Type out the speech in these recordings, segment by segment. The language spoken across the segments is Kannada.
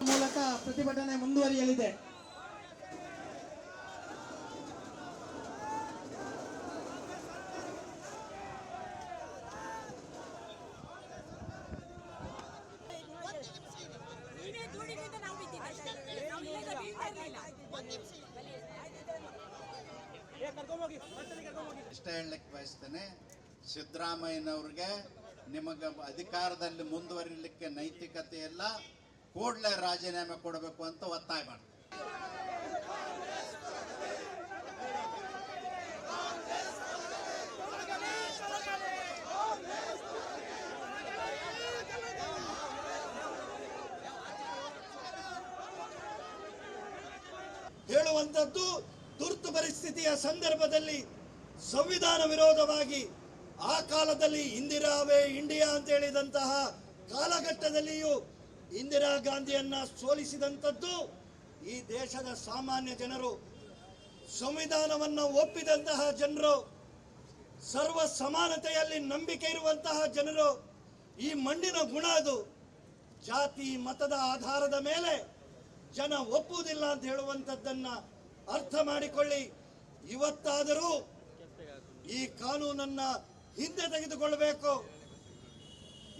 ಮೂಲಕ ಪ್ರತಿಭಟನೆ ಮುಂದುವರಿಯಲಿದೆ. ಇಷ್ಟೇ ಹೇಳಲಿಕ್ಕೆ ಬಯಸ್ತೇನೆ ಸಿದ್ದರಾಮಯ್ಯನವ್ರಿಗೆ ನಿಮಗೆ ಅಧಿಕಾರದಲ್ಲಿ ಮುಂದುವರಿಲಿಕ್ಕೆ ನೈತಿಕತೆ ಇಲ್ಲ ಕೂಡಲೇ ರಾಜೀನಾಮೆ ಕೊಡಬೇಕು ಅಂತ ಒತ್ತಾಯ ಮಾಡ್ತಾರೆ. ಹೇಳುವಂಥದ್ದು ತುರ್ತು ಪರಿಸ್ಥಿತಿಯ ಸಂದರ್ಭದಲ್ಲಿ ಸಂವಿಧಾನ ವಿರೋಧವಾಗಿ ಆ ಕಾಲದಲ್ಲಿ ಇಂದಿರಾವೇ ಇಂಡಿಯಾ ಅಂತ ಹೇಳಿದಂತಹ ಕಾಲಘಟ್ಟದಲ್ಲಿಯೂ ಇಂದಿರಾ ಗಾಂಧಿಯನ್ನ ಸೋಲಿಸಿದಂಥದ್ದು ಈ ದೇಶದ ಸಾಮಾನ್ಯ ಜನರು. ಸಂವಿಧಾನವನ್ನು ಒಪ್ಪಿದಂತಹ ಜನರು, ಸರ್ವ ಸಮಾನತೆಯಲ್ಲಿ ನಂಬಿಕೆ ಇರುವಂತಹ ಜನರು, ಈ ಮಣ್ಣಿನ ಗುಣ ಅದು. ಜಾತಿ, ಮತದ ಆಧಾರದ ಮೇಲೆ ಜನ ಒಪ್ಪುವುದಿಲ್ಲ ಅಂತ ಹೇಳುವಂಥದ್ದನ್ನ ಅರ್ಥ ಮಾಡಿಕೊಳ್ಳಿ. ಇವತ್ತಾದರೂ ಈ ಕಾನೂನನ್ನ ಹಿಂದೆ ತೆಗೆದುಕೊಳ್ಳಬೇಕು.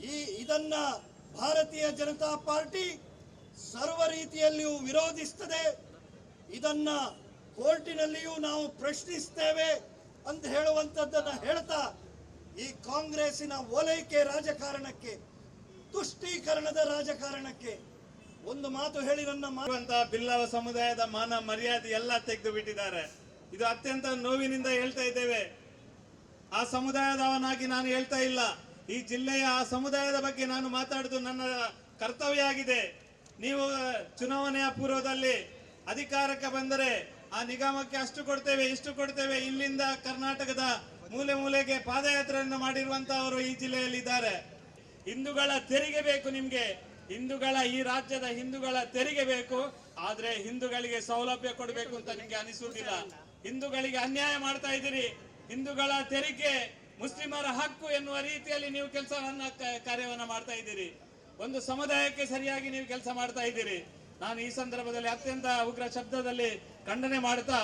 ಈ ಇದನ್ನ ಭಾರತೀಯ ಜನತಾ ಪಾರ್ಟಿ ಸರ್ವ ರೀತಿಯಲ್ಲಿಯೂ ವಿರೋಧಿಸ್ತದೆ. ಇದನ್ನ ಕೋರ್ಟಿನಲ್ಲಿಯೂ ನಾವು ಪ್ರಶ್ನಿಸ್ತೇವೆ ಅಂತ ಹೇಳುವಂಥದ್ದನ್ನ ಹೇಳ್ತಾ ಈ ಕಾಂಗ್ರೆಸ್ಸಿನ ಓಲೈಕೆ ರಾಜಕಾರಣಕ್ಕೆ, ತುಷ್ಟೀಕರಣದ ರಾಜಕಾರಣಕ್ಕೆ ಒಂದು ಮಾತು ಹೇಳಿ ನನ್ನ ಮಾಡುವಂತಹ ಬಿಲ್ಲವ ಸಮುದಾಯದ ಮಾನ ಮರ್ಯಾದೆ ಎಲ್ಲ ತೆಗೆದು ಬಿಟ್ಟಿದ್ದಾರೆ ಇದು ಅತ್ಯಂತ ನೋವಿನಿಂದ ಹೇಳ್ತಾ ಇದ್ದೇವೆ. ಆ ಸಮುದಾಯದವನಾಗಿ ನಾನು ಹೇಳ್ತಾ ಇಲ್ಲ. ಈ ಜಿಲ್ಲೆಯ ಆ ಸಮುದಾಯದ ಬಗ್ಗೆ ನಾನು ಮಾತಾಡುದು ನನ್ನ ಕರ್ತವ್ಯ ಆಗಿದೆ. ನೀವು ಚುನಾವಣೆಯ ಪೂರ್ವದಲ್ಲಿ ಅಧಿಕಾರಕ್ಕೆ ಬಂದರೆ ಆ ನಿಗಮಕ್ಕೆ ಅಷ್ಟು ಕೊಡ್ತೇವೆ, ಇಷ್ಟು ಕೊಡ್ತೇವೆ. ಇಲ್ಲಿಂದ ಕರ್ನಾಟಕದ ಮೂಲೆ ಮೂಲೆಗೆ ಪಾದಯಾತ್ರೆಯನ್ನು ಮಾಡಿರುವಂತಹವರು ಈ ಜಿಲ್ಲೆಯಲ್ಲಿ ಇದ್ದಾರೆ ಹಿಂದೂಗಳ ತೆರಿಗೆ ಬೇಕು ನಿಮ್ಗೆ. ಹಿಂದೂಗಳ ಈ ರಾಜ್ಯದ ಹಿಂದೂಗಳ ತೆರಿಗೆ ಬೇಕು. ಆದ್ರೆ ಹಿಂದೂಗಳಿಗೆ ಸೌಲಭ್ಯ ಕೊಡಬೇಕು ಅಂತ ನಿಮ್ಗೆ ಅನಿಸುವುದಿಲ್ಲ. ಹಿಂದೂಗಳಿಗೆ ಅನ್ಯಾಯ ಮಾಡ್ತಾ ಇದ್ದೀರಿ. ಹಿಂದೂಗಳ ತೆರಿಗೆ ಮುಸ್ಲಿಮರ ಹಕ್ಕು ಎನ್ನುವ ರೀತಿಯಲ್ಲಿ ನೀವು ಕೆಲಸವನ್ನ ಕಾರ್ಯವನ್ನು ಮಾಡ್ತಾ ಇದ್ದೀರಿ. ಒಂದು ಸಮುದಾಯಕ್ಕೆ ಸರಿಯಾಗಿ ನೀವು ಕೆಲಸ ಮಾಡ್ತಾ ಇದ್ದೀರಿ. ನಾನು ಈ ಸಂದರ್ಭದಲ್ಲಿ ಅತ್ಯಂತ ಉಗ್ರ ಶಬ್ದದಲ್ಲಿ ಖಂಡನೆ ಮಾಡ್ತಾ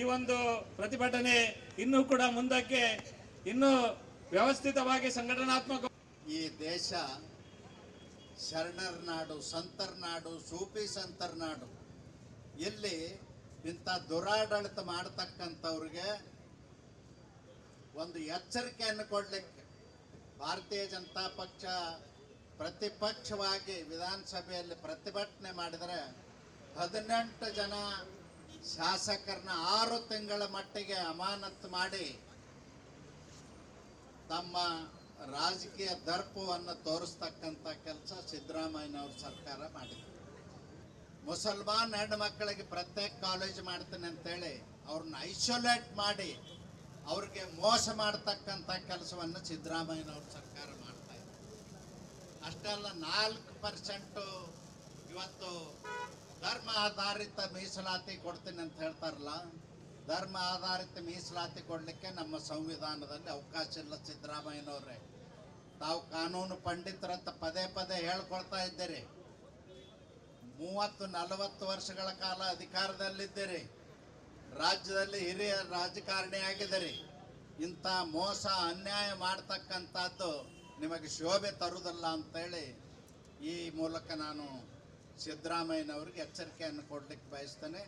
ಈ ಒಂದು ಪ್ರತಿಭಟನೆ ಇನ್ನೂ ಕೂಡ ಮುಂದಕ್ಕೆ, ಇನ್ನೂ ವ್ಯವಸ್ಥಿತವಾಗಿ ಸಂಘಟನಾತ್ಮಕ ಈ ದೇಶ ಶರಣರ್ ನಾಡು, ಸಂತರ ನಾಡು ಸೂಫಿ ಸಂತರ ನಾಡು, ಇಲ್ಲಿ ಇಂಥ ದುರಾಡಳಿತ ಮಾಡ್ತಕ್ಕಂಥವ್ರಿಗೆ ಒಂದು ಎಚ್ಚರಿಕೆಯನ್ನು ಕೊಡಲಿಕ್ಕೆ ಭಾರತೀಯ ಜನತಾ ಪಕ್ಷ ಪ್ರತಿಪಕ್ಷವಾಗಿ ವಿಧಾನಸಭೆಯಲ್ಲಿ ಪ್ರತಿಭಟನೆ ಮಾಡಿದರೆ ಹದಿನೆಂಟು ಜನ ಶಾಸಕರನ್ನ ಆರು ತಿಂಗಳ ಮಟ್ಟಿಗೆ ಅಮಾನತು ಮಾಡಿ ತಮ್ಮ ರಾಜಕೀಯ ದರ್ಪವನ್ನು ತೋರಿಸ್ತಕ್ಕಂಥ ಕೆಲಸ ಸಿದ್ದರಾಮಯ್ಯನವ್ರ ಸರ್ಕಾರ ಮಾಡಿದೆ. ಮುಸಲ್ಮಾನ್ ಹೆಣ್ಣು ಮಕ್ಕಳಿಗೆ ಪ್ರತ್ಯೇಕ ಕಾಲೇಜ್ ಮಾಡ್ತೀನಿ ಅಂತೇಳಿ ಅವ್ರನ್ನ ಐಸೋಲೇಟ್ ಮಾಡಿ ಅವ್ರಿಗೆ ಮೋಸ ಮಾಡ್ತಕ್ಕಂಥ ಕೆಲಸವನ್ನು ಸಿದ್ದರಾಮಯ್ಯನವ್ರ ಸರ್ಕಾರ ಮಾಡ್ತಾ ಇದೆ ಅಷ್ಟೇ ಅಲ್ಲ ನಾಲ್ಕು ಪರ್ಸೆಂಟು ಇವತ್ತು ಧರ್ಮ ಆಧಾರಿತ ಮೀಸಲಾತಿ ಕೊಡ್ತೀನಿ ಅಂತ ಹೇಳ್ತಾರಲ್ಲ, ಧರ್ಮ ಆಧಾರಿತ ಮೀಸಲಾತಿ ಕೊಡಲಿಕ್ಕೆ ನಮ್ಮ ಸಂವಿಧಾನದಲ್ಲಿ ಅವಕಾಶ ಇಲ್ಲ ಸಿದ್ದರಾಮಯ್ಯನವರೇ. ತಾವು ಕಾನೂನು ಪಂಡಿತರಂತ ಪದೇ ಪದೇ ಹೇಳ್ಕೊಳ್ತಾ ಇದ್ದೀರಿ. ಮೂವತ್ತು, ನಲವತ್ತು ವರ್ಷಗಳ ಕಾಲ ಅಧಿಕಾರದಲ್ಲಿದ್ದೀರಿ. ರಾಜ್ಯದಲ್ಲಿ ಹಿರಿಯ ರಾಜಕಾರಣಿ ಆಗಿದ್ದೀರಿ ಇಂಥ ಮೋಸ, ಅನ್ಯಾಯ ಮಾಡ್ತಕ್ಕಂಥದ್ದು ನಿಮಗೆ ಶೋಭೆ ತರುವುದಲ್ಲ ಅಂತೇಳಿ ಈ ಮೂಲಕ ನಾನು ಸಿದ್ದರಾಮಯ್ಯನವ್ರಿಗೆ ಎಚ್ಚರಿಕೆಯನ್ನು ಕೊಡಲಿಕ್ಕೆ ಬಯಸ್ತೇನೆ.